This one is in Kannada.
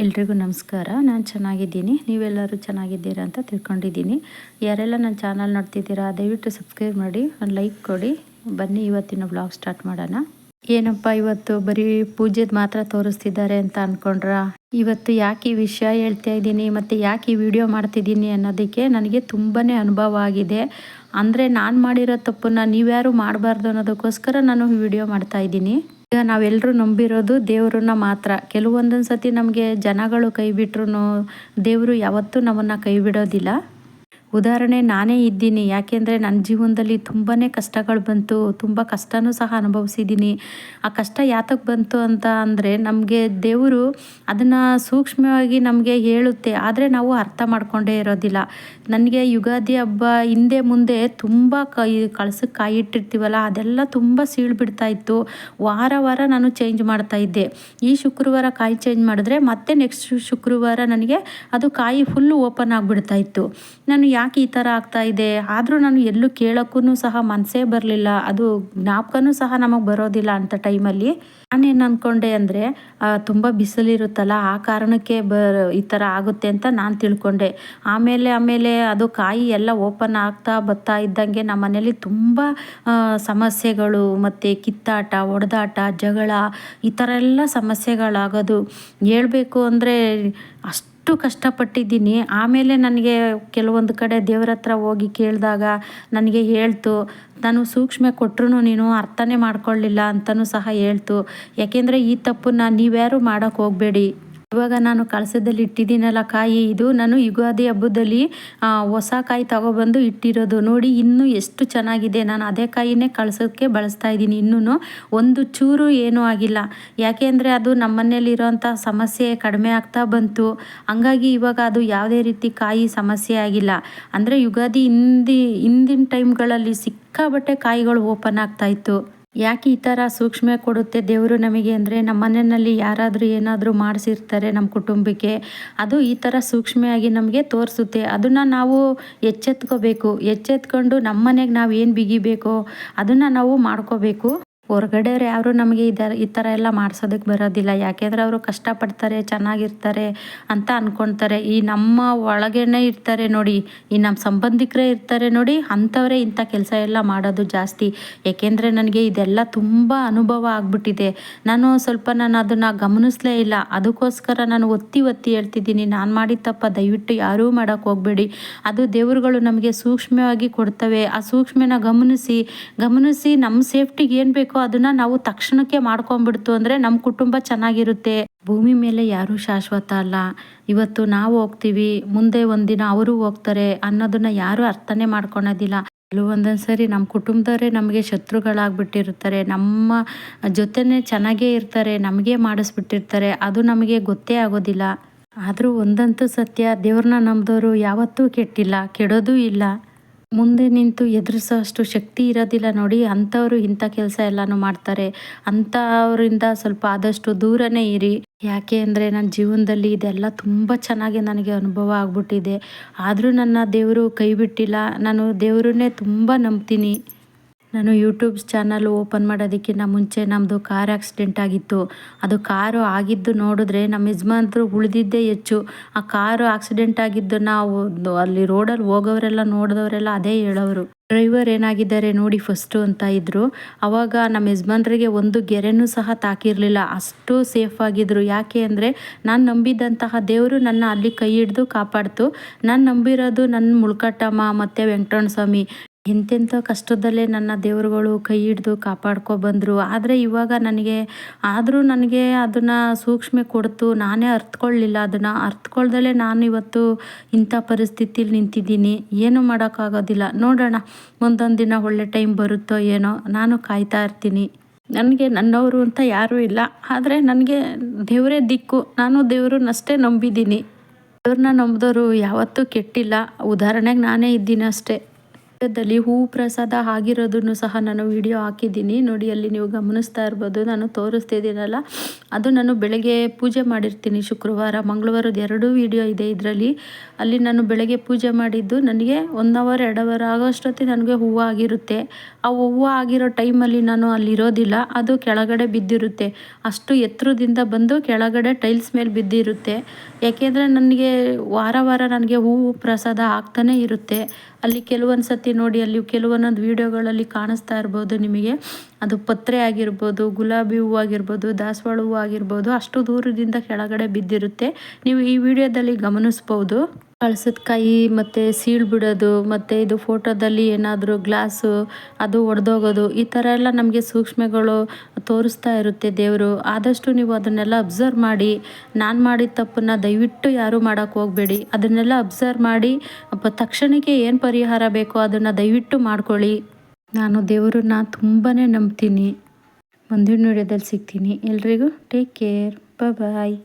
ಎಲ್ರಿಗೂ ನಮಸ್ಕಾರ. ನಾನು ಚೆನ್ನಾಗಿದ್ದೀನಿ. ನೀವೆಲ್ಲರೂ ಚೆನ್ನಾಗಿದ್ದೀರಾ ಅಂತ ತಿಳ್ಕೊಂಡಿದ್ದೀನಿ. ಯಾರೆಲ್ಲ ನನ್ನ ಚಾನಲ್ ನೋಡ್ತಿದ್ದೀರಾ, ದಯವಿಟ್ಟು ಸಬ್ಸ್ಕ್ರೈಬ್ ಮಾಡಿ, ಒಂದು ಲೈಕ್ ಕೊಡಿ. ಬನ್ನಿ, ಇವತ್ತಿನ ಬ್ಲಾಗ್ ಸ್ಟಾರ್ಟ್ ಮಾಡೋಣ. ಏನಪ್ಪ, ಇವತ್ತು ಬರೀ ಪೂಜೆದು ಮಾತ್ರ ತೋರಿಸ್ತಿದ್ದಾರೆ ಅಂತ ಅಂದ್ಕೊಂಡ್ರ ಇವತ್ತು ಯಾಕೆ ಈ ವಿಷಯ ಹೇಳ್ತಾ ಇದ್ದೀನಿ, ಮತ್ತು ಯಾಕೆ ಈ ವಿಡಿಯೋ ಮಾಡ್ತಿದ್ದೀನಿ ಅನ್ನೋದಕ್ಕೆ ನನಗೆ ತುಂಬಾ ಅನುಭವ ಆಗಿದೆ. ಅಂದರೆ ನಾನು ಮಾಡಿರೋ ತಪ್ಪನ್ನು ನೀವ್ಯಾರು ಮಾಡಬಾರ್ದು ಅನ್ನೋದಕ್ಕೋಸ್ಕರ ನಾನು ವಿಡಿಯೋ ಮಾಡ್ತಾ ಇದ್ದೀನಿ. ಈಗ ನಾವೆಲ್ಲರೂ ನಂಬಿರೋದು ದೇವ್ರನ್ನ ಮಾತ್ರ. ಕೆಲವೊಂದೊಂದು ಸತಿ ನಮಗೆ ಜನಗಳು ಕೈ ಬಿಟ್ರು ದೇವರು ಯಾವತ್ತೂ ನಮ್ಮನ್ನು ಕೈ ಬಿಡೋದಿಲ್ಲ. ಉದಾಹರಣೆ, ನಾನೇ ಇದ್ದೀನಿ. ಯಾಕೆಂದರೆ ನನ್ನ ಜೀವನದಲ್ಲಿ ತುಂಬಾ ಕಷ್ಟಗಳು ಬಂತು. ತುಂಬ ಕಷ್ಟನೂ ಸಹ ಅನುಭವಿಸಿದ್ದೀನಿ. ಆ ಕಷ್ಟ ಯಾತಕ್ಕೆ ಬಂತು ಅಂತ ಅಂದರೆ ನಮಗೆ ದೇವರು ಅದನ್ನು ಸೂಕ್ಷ್ಮವಾಗಿ ನಮಗೆ ಹೇಳುತ್ತೆ. ಆದರೆ ನಾವು ಅರ್ಥ ಮಾಡ್ಕೊಂಡೇ ಇರೋದಿಲ್ಲ. ನನಗೆ ಯುಗಾದಿ ಹಬ್ಬ ಹಿಂದೆ ಮುಂದೆ ತುಂಬ ಕೈ ಕಳ್ಸಕ್ಕೆ ಕಾಯಿ ಇಟ್ಟಿರ್ತೀವಲ್ಲ, ಅದೆಲ್ಲ ತುಂಬ ಸೀಳು ಇತ್ತು. ವಾರ ವಾರ ನಾನು ಚೇಂಜ್ ಮಾಡ್ತಾ ಇದ್ದೆ. ಈ ಶುಕ್ರವಾರ ಕಾಯಿ ಚೇಂಜ್ ಮಾಡಿದ್ರೆ ಮತ್ತೆ ನೆಕ್ಸ್ಟ್ ಶುಕ್ರವಾರ ನನಗೆ ಅದು ಕಾಯಿ ಫುಲ್ಲು ಓಪನ್ ಆಗಿಬಿಡ್ತಾ ಇತ್ತು. ನಾನು ಯಾಕೆ ಈ ಥರ ಆಗ್ತಾ ಇದೆ? ಆದರೂ ನಾನು ಎಲ್ಲೂ ಕೇಳೋಕ್ಕೂ ಸಹ ಮನಸ್ಸೇ ಬರಲಿಲ್ಲ. ಅದು ಜ್ಞಾಪಕನೂ ಸಹ ನಮಗೆ ಬರೋದಿಲ್ಲ ಅಂತ ಟೈಮಲ್ಲಿ. ನಾನೇನು ಅಂದ್ಕೊಂಡೆ ಅಂದರೆ ತುಂಬ ಬಿಸಿಲಿರುತ್ತಲ್ಲ, ಆ ಕಾರಣಕ್ಕೆ ಬ, ಈ ಥರ ಆಗುತ್ತೆ ಅಂತ ನಾನು ತಿಳ್ಕೊಂಡೆ. ಆಮೇಲೆ ಆಮೇಲೆ ಅದು ಕಾಯಿ ಎಲ್ಲ ಓಪನ್ ಆಗ್ತಾ ಬರ್ತಾ ಇದ್ದಂಗೆ ನಮ್ಮ ಮನೇಲಿ ತುಂಬ ಸಮಸ್ಯೆಗಳು ಮತ್ತು ಕಿತ್ತಾಟ, ಒಡೆದಾಟ, ಜಗಳ, ಈ ಥರ ಎಲ್ಲ ಸಮಸ್ಯೆಗಳಾಗೋದು. ಹೇಳಬೇಕು ಅಂದರೆ ಅಷ್ಟು ಅಷ್ಟು ಕಷ್ಟಪಟ್ಟಿದ್ದೀನಿ. ಆಮೇಲೆ ನನಗೆ ಕೆಲವೊಂದು ಕಡೆ ದೇವ್ರ ಹತ್ರ ಹೋಗಿ ಕೇಳಿದಾಗ ನನಗೆ ಹೇಳ್ತು ನಾನು ಸೂಕ್ಷ್ಮೆ ಕೊಟ್ಟರು ನೀನು ಅರ್ಥನೇ ಮಾಡ್ಕೊಳ್ಳಿಲ್ಲ ಅಂತಲೂ ಸಹ ಹೇಳ್ತು. ಯಾಕೆಂದರೆ ಈ ತಪ್ಪನ್ನು ನೀವ್ಯಾರು ಮಾಡೋಕ್ಕೆ ಹೋಗಬೇಡಿ. ಇವಾಗ ನಾನು ಕಳಸದಲ್ಲಿ ಇಟ್ಟಿದ್ದೀನಲ್ಲ ಕಾಯಿ, ಇದು ನಾನು ಯುಗಾದಿ ಹಬ್ಬದಲ್ಲಿ ಹೊಸ ಕಾಯಿ ತಗೊಬಂದು ಇಟ್ಟಿರೋದು. ನೋಡಿ, ಇನ್ನೂ ಎಷ್ಟು ಚೆನ್ನಾಗಿದೆ. ನಾನು ಅದೇ ಕಾಯಿನೇ ಕಳ್ಸೋಕ್ಕೆ ಬಳಸ್ತಾ ಇದ್ದೀನಿ. ಇನ್ನೂ ಒಂದು ಚೂರು ಏನೂ ಆಗಿಲ್ಲ. ಯಾಕೆ ಅಂದರೆ ಅದು ನಮ್ಮ ಮನೇಲಿರೋಂಥ ಸಮಸ್ಯೆ ಕಡಿಮೆ ಆಗ್ತಾ ಬಂತು. ಹಂಗಾಗಿ ಇವಾಗ ಅದು ಯಾವುದೇ ರೀತಿ ಕಾಯಿ ಸಮಸ್ಯೆ ಆಗಿಲ್ಲ. ಅಂದರೆ ಯುಗಾದಿ ಹಿಂದಿ, ಹಿಂದಿನ ಟೈಮ್ಗಳಲ್ಲಿ ಸಿಕ್ಕಾಬಟ್ಟೆ ಕಾಯಿಗಳು ಓಪನ್ ಆಗ್ತಾಯಿತ್ತು ಯಾಕೆ ಈ ಥರ ಸೂಕ್ಷ್ಮ ಕೊಡುತ್ತೆ ದೇವರು ನಮಗೆ ಅಂದರೆ ನಮ್ಮ ಮನೆಯಲ್ಲಿ ಯಾರಾದರೂ ಏನಾದರೂ ಮಾಡಿಸಿರ್ತಾರೆ ನಮ್ಮ ಕುಟುಂಬಕ್ಕೆ, ಅದು ಈ ಥರ ಸೂಕ್ಷ್ಮೆಯಾಗಿ ನಮಗೆ ತೋರಿಸುತ್ತೆ. ಅದನ್ನು ನಾವು ಎಚ್ಚೆತ್ಕೋಬೇಕು. ಎಚ್ಚೆತ್ಕೊಂಡು ನಮ್ಮ ಮನೆಗೆ ನಾವು ಏನು ಬಿಗಿಬೇಕೋ ಅದನ್ನು ನಾವು ಮಾಡ್ಕೋಬೇಕು. ಹೊರಗಡೆಯವ್ರು ಯಾರು ನಮಗೆ ಇದರ ಈ ಥರ ಎಲ್ಲ ಮಾಡ್ಸೋದಕ್ಕೆ ಬರೋದಿಲ್ಲ. ಯಾಕೆಂದರೆ ಅವರು ಕಷ್ಟಪಡ್ತಾರೆ, ಚೆನ್ನಾಗಿರ್ತಾರೆ ಅಂತ ಅಂದ್ಕೊಳ್ತಾರೆ ಈ ನಮ್ಮ ಒಳಗೇನೆ ಇರ್ತಾರೆ ನೋಡಿ, ಈ ನಮ್ಮ ಸಂಬಂಧಿಕರೇ ಇರ್ತಾರೆ ನೋಡಿ, ಅಂಥವರೇ ಇಂಥ ಕೆಲಸ ಎಲ್ಲ ಮಾಡೋದು ಜಾಸ್ತಿ. ಏಕೆಂದರೆ ನನಗೆ ಇದೆಲ್ಲ ತುಂಬ ಅನುಭವ ಆಗಿಬಿಟ್ಟಿದೆ. ನಾನು ಸ್ವಲ್ಪ ನಾನು ಅದನ್ನು ಗಮನಿಸಲೇ ಇಲ್ಲ. ಅದಕ್ಕೋಸ್ಕರ ನಾನು ಒತ್ತಿ ಒತ್ತಿ ಹೇಳ್ತಿದ್ದೀನಿ. ನಾನು ಮಾಡಿದ ತಪ್ಪ ದಯವಿಟ್ಟು ಯಾರೂ ಮಾಡೋಕ್ಕೆ ಹೋಗಬೇಡಿ. ಅದು ದೇವರುಗಳು ನಮಗೆ ಸೂಕ್ಷ್ಮವಾಗಿ ಕೊಡ್ತವೆ. ಆ ಸೂಕ್ಷ್ಮನ ಗಮನಿಸಿ ಗಮನಿಸಿ ನಮ್ಮ ಸೇಫ್ಟಿಗೆ ಏನು ಬೇಕೋ ಅದನ್ನ ನಾವು ತಕ್ಷಣಕ್ಕೆ ಮಾಡ್ಕೊಂಡ್ಬಿಡ್ತು ಅಂದರೆ ನಮ್ಮ ಕುಟುಂಬ ಚೆನ್ನಾಗಿರುತ್ತೆ. ಭೂಮಿ ಮೇಲೆ ಯಾರೂ ಶಾಶ್ವತ ಅಲ್ಲ. ಇವತ್ತು ನಾವು ಹೋಗ್ತೀವಿ, ಮುಂದೆ ಒಂದಿನ ಅವರು ಹೋಗ್ತಾರೆ ಅನ್ನೋದನ್ನ ಯಾರು ಅರ್ಥನೇ ಮಾಡ್ಕೊಳೋದಿಲ್ಲ. ಕೆಲವೊಂದೊಂದು ಸರಿ ನಮ್ಮ ಕುಟುಂಬದವರೇ ನಮಗೆ ಶತ್ರುಗಳಾಗ್ಬಿಟ್ಟಿರ್ತಾರೆ. ನಮ್ಮ ಜೊತೆನೆ ಚೆನ್ನಾಗೇ ಇರ್ತಾರೆ, ನಮಗೆ ಮಾಡಿಸ್ಬಿಟ್ಟಿರ್ತಾರೆ, ಅದು ನಮಗೆ ಗೊತ್ತೇ ಆಗೋದಿಲ್ಲ. ಆದರೂ ಒಂದಂತೂ ಸತ್ಯ, ದೇವ್ರನ್ನ ನಂಬಿದವರು ಯಾವತ್ತೂ ಕೆಟ್ಟಿಲ್ಲ, ಕೆಡೋದೂ ಇಲ್ಲ. ಮುಂದೆ ನಿಂತು ಎದುರಿಸೋ ಅಷ್ಟು ಶಕ್ತಿ ಇರೋದಿಲ್ಲ ನೋಡಿ, ಅಂಥವರು ಇಂಥ ಕೆಲಸ ಎಲ್ಲನೂ ಮಾಡ್ತಾರೆ. ಅಂಥವರಿಂದ ಸ್ವಲ್ಪ ಆದಷ್ಟು ದೂರನೇ ಇರಿ. ಯಾಕೆ ಅಂದರೆ ನನ್ನ ಜೀವನದಲ್ಲಿ ಇದೆಲ್ಲ ತುಂಬ ಚೆನ್ನಾಗಿ ನನಗೆ ಅನುಭವ ಆಗ್ಬಿಟ್ಟಿದೆ. ಆದರೂ ನನ್ನ ದೇವರು ಕೈ ಬಿಟ್ಟಿಲ್ಲ. ನಾನು ದೇವರನ್ನೇ ತುಂಬ ನಂಬ್ತೀನಿ. ನಾನು ಯೂಟ್ಯೂಬ್ ಚಾನಲ್ ಓಪನ್ ಮಾಡೋದಕ್ಕಿಂತ ಮುಂಚೆ ನಮ್ಮದು ಕಾರ್ ಆಕ್ಸಿಡೆಂಟ್ ಆಗಿತ್ತು. ಅದು ಕಾರು ಆಗಿದ್ದು ನೋಡಿದ್ರೆ ನಮ್ಮ ಯಜಮಾನ್ರು ಉಳಿದಿದ್ದೇ ಹೆಚ್ಚು. ಆ ಕಾರು ಆಕ್ಸಿಡೆಂಟ್ ಆಗಿದ್ದು ನಾವು ಅಲ್ಲಿ ರೋಡಲ್ಲಿ ಹೋಗೋರೆಲ್ಲ, ನೋಡಿದವರೆಲ್ಲ ಅದೇ ಹೇಳೋರು ಡ್ರೈವರ್ ಏನಾಗಿದ್ದಾರೆ ನೋಡಿ ಫಸ್ಟು ಅಂತ ಇದ್ದರು ಅವಾಗ ನಮ್ಮ ಯಜಮಾನ್ರಿಗೆ ಒಂದು ಗೆರೆನೂ ಸಹ ತಾಕಿರಲಿಲ್ಲ. ಅಷ್ಟು ಸೇಫ್ ಆಗಿದ್ರು. ಯಾಕೆ ಅಂದರೆ ನಾನು ನಂಬಿದಂತಹ ದೇವರು ನನ್ನ ಅಲ್ಲಿ ಕೈ ಹಿಡಿದು ಕಾಪಾಡ್ತು. ನಾನು ನಂಬಿರೋದು ನನ್ನ ಮುಳ್ಕಟ್ಟಮ್ಮ ಮತ್ತು ವೆಂಕಟರಮಣ ಸ್ವಾಮಿ. ಎಂತೆಂಥ ಕಷ್ಟದಲ್ಲೇ ನನ್ನ ದೇವರುಗಳು ಕೈ ಹಿಡ್ದು ಕಾಪಾಡ್ಕೊ ಬಂದರು. ಆದರೆ ಇವಾಗ ನನಗೆ, ಆದರೂ ನನಗೆ ಅದನ್ನು ಸೂಕ್ಷ್ಮೆ ಕೊಡ್ತು. ನಾನೇ ಅರ್ಥಕೊಳ್ಳಲಿಲ್ಲ ಅದನ್ನು ನಾನು ಇವತ್ತು ಇಂಥ ಪರಿಸ್ಥಿತಿಲಿ ನಿಂತಿದ್ದೀನಿ. ಏನು ಮಾಡೋಕ್ಕಾಗೋದಿಲ್ಲ. ನೋಡೋಣ ಒಂದೊಂದು ದಿನ ಒಳ್ಳೆ ಟೈಮ್ ಬರುತ್ತೋ ಏನೋ. ನಾನು ಕಾಯ್ತಾ ಇರ್ತೀನಿ. ನನಗೆ ನನ್ನವರು ಅಂತ ಯಾರೂ ಇಲ್ಲ. ಆದರೆ ನನಗೆ ದೇವರೇ ದಿಕ್ಕು. ನಾನು ದೇವರನ್ನಷ್ಟೇ ನಂಬಿದ್ದೀನಿ. ದೇವ್ರನ್ನ ನಂಬಿದವರು ಯಾವತ್ತೂ ಕೆಟ್ಟಿಲ್ಲ. ಉದಾಹರಣೆಗೆ ನಾನೇ ಇದ್ದೀನಿ ಅಷ್ಟೇ. ದಲ್ಲಿ ಹೂ ಪ್ರಸಾದ ಆಗಿರೋದನ್ನು ಸಹ ನಾನು ವಿಡಿಯೋ ಹಾಕಿದ್ದೀನಿ. ನೋಡಿ, ಅಲ್ಲಿ ನೀವು ಗಮನಿಸ್ತಾ ಇರ್ಬೋದು, ನಾನು ತೋರಿಸ್ತಿದ್ದೀನಲ್ಲ ಅದು ನಾನು ಬೆಳಗ್ಗೆ ಪೂಜೆ ಮಾಡಿರ್ತೀನಿ ಶುಕ್ರವಾರ. ಮಂಗಳವಾರದ ಎರಡೂ ವಿಡಿಯೋ ಇದೆ ಇದರಲ್ಲಿ. ಅಲ್ಲಿ ನಾನು ಬೆಳಗ್ಗೆ ಪೂಜೆ ಮಾಡಿದ್ದು ನನಗೆ ಒನ್ ಅವರ್ ಎರಡು ಅವರ್ ಆಗೋಷ್ಟೊತ್ತಿಗೆ ನನಗೆ ಹೂವು ಆಗಿರುತ್ತೆ. ಆ ಹೂವು ಆಗಿರೋ ಟೈಮಲ್ಲಿ ನಾನು ಅಲ್ಲಿರೋದಿಲ್ಲ ಅದು ಕೆಳಗಡೆ ಬಿದ್ದಿರುತ್ತೆ. ಅಷ್ಟು ಎತ್ತರದಿಂದ ಬಂದು ಕೆಳಗಡೆ ಟೈಲ್ಸ್ ಮೇಲೆ ಬಿದ್ದಿರುತ್ತೆ. ಯಾಕೆಂದರೆ ನನಗೆ ವಾರ ವಾರ ನನಗೆ ಹೂವು ಪ್ರಸಾದ ಆಗ್ತಾನೇ ಇರುತ್ತೆ. ಅಲ್ಲಿ ಕೆಲವೊಂದು ಸತಿ ನೋಡಿ, ಅಲ್ಲಿ ಕೆಲವೊಂದೊಂದು ವೀಡಿಯೋಗಳಲ್ಲಿ ಕಾಣಿಸ್ತಾ ಇರ್ಬೋದು ನಿಮಗೆ. ಅದು ಪತ್ರೆ ಆಗಿರ್ಬೋದು, ಗುಲಾಬಿ ಹೂವು ಆಗಿರ್ಬೋದು, ದಾಸವಾಳ ಹೂವು ಆಗಿರ್ಬೋದು, ಅಷ್ಟು ದೂರದಿಂದ ಕೆಳಗಡೆ ಬಿದ್ದಿರುತ್ತೆ. ನೀವು ಈ ವಿಡಿಯೋದಲ್ಲಿ ಗಮನಿಸ್ಬೋದು. ಕಳ್ಸದ ಕಾಯಿ ಮತ್ತು ಸೀಳು ಬಿಡೋದು, ಮತ್ತು ಇದು ಫೋಟೋದಲ್ಲಿ ಏನಾದರೂ ಗ್ಲಾಸು, ಅದು ಒಡೆದೋಗೋದು, ಈ ಥರ ಎಲ್ಲ ನಮಗೆ ಸೂಕ್ಷ್ಮಗಳು ತೋರಿಸ್ತಾ ಇರುತ್ತೆ ದೇವರು. ಆದಷ್ಟು ನೀವು ಅದನ್ನೆಲ್ಲ ಅಬ್ಸರ್ವ್ ಮಾಡಿ, ನಾನು ಮಾಡಿದ ತಪ್ಪನ್ನು ದಯವಿಟ್ಟು ಯಾರೂ ಮಾಡೋಕ್ಕೆ ಹೋಗಬೇಡಿ. ಅದನ್ನೆಲ್ಲ ಅಬ್ಸರ್ವ್ ಮಾಡಿ ತಕ್ಷಣಕ್ಕೆ ಏನು ಪರಿಹಾರ ಬೇಕೋ ಅದನ್ನು ದಯವಿಟ್ಟು ಮಾಡ್ಕೊಳ್ಳಿ. ನಾನು ದೇವರನ್ನ ತುಂಬಾ ನಂಬ್ತೀನಿ. ಮುಂದಿನ ವಿಡಿಯೋದಲ್ಲಿ ಸಿಗ್ತೀನಿ. ಎಲ್ರಿಗೂ ಟೇಕ್ ಕೇರ್ ಬಾಯ್